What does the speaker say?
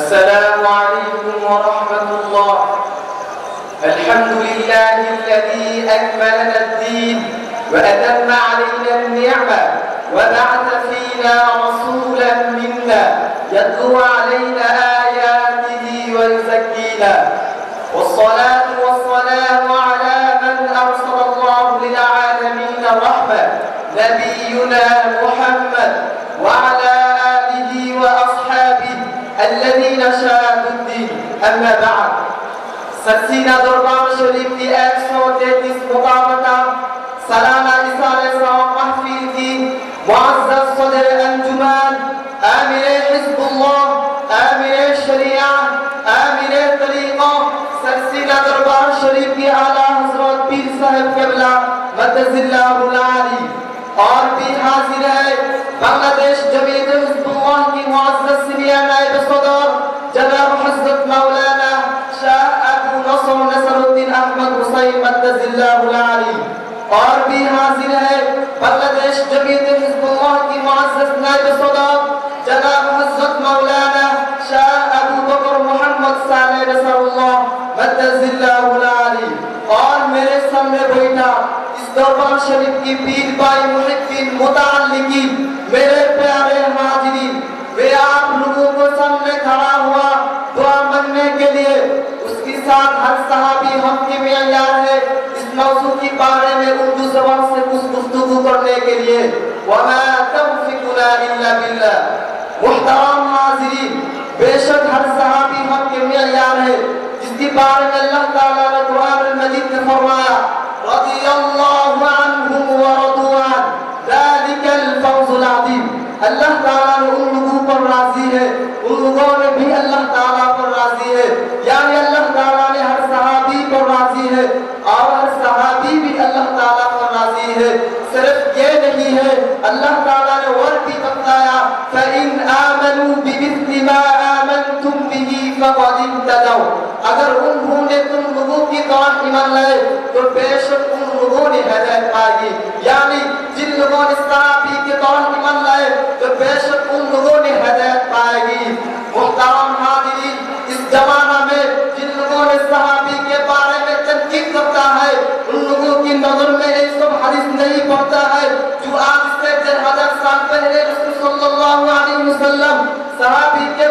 السلام عليكم ورحمة الله. الحمد لله الذي أكمل لنا الدين وأتم علينا النعمة وبعث فينا رسولا منا يتلو علينا آياته ويزكينا. والصلاة والسلام على من أرسل الله للعالمين الرحمة نبينا محمد أما بعد سرسینہ دربار شریف کی ایک سو تینتیس مقابلہ سالانہ اصال سلام محفل کی معزز صدر انجمان آمیر حزب اللہ آمیر شریعہ آمیر طریقہ سرسینہ دربار شریف کی اعلیٰ حضرت پیر صاحب قبلہ مدز اللہ العالی اور بھی حاضر ہے بنگلہ دیش شاہ نصر الدین احمد حسین مدز اللہ العالی۔ اور بھی حاضر ہے بنگلہ دیش جمعیت حزب اللہ کی معزز نائب صدر جناب حضرت مولانا شاہ ابو بکر محمد صالح نصر اللہ مدز اللہ العالی۔ اور میرے سامنے بیٹھا اس دربار شریف کی پیر بائی محبین متعلقین، میرے پیارے حاضرین میں آپ لوگوں کو سامنے کھڑا ہوا دعا مننے کے لیے اس کے ساتھ صحابی ہم کی معیار ہے اس موضوع کی بارے میں اردو زبان سے کچھ گفتگو کرنے کے لیے۔ وَمَا تَوْفِقُنَا إِلَّا بِاللَّهِ۔ محترم حاضرین بے شک ہر صحابی ہم کے معیار ہے۔ جس کی بارے میں اللہ تعالیٰ نے قرآن المجید میں فرمایا، رضی اللہ عنہم ورضوان ذالک الفوز العظیم۔ اللہ تعالیٰ نے ان لوگوں پر راضی ہے۔ ان لوگوں نے بھی اللہ تعالیٰ پر راضی ہے۔ یعنی اللہ راضی ہے۔ اور صحابی بھی اللہ تعالیٰ پر راضی ہے۔ صرف یہ نہیں ہے، اللہ تعالیٰ نے اور بھی بتایا، فَإِنْ آمَنُوا بِمِثْلِ مَا آمَنْتُمْ بِهِ فَقَدْ اِمْتَدَوْا اگر انہوں نے تم لوگوں کی طرح ایمان لائے، تو بے شک ان لوگوں نے ہدایت پائی۔ সারা বিজ্ঞান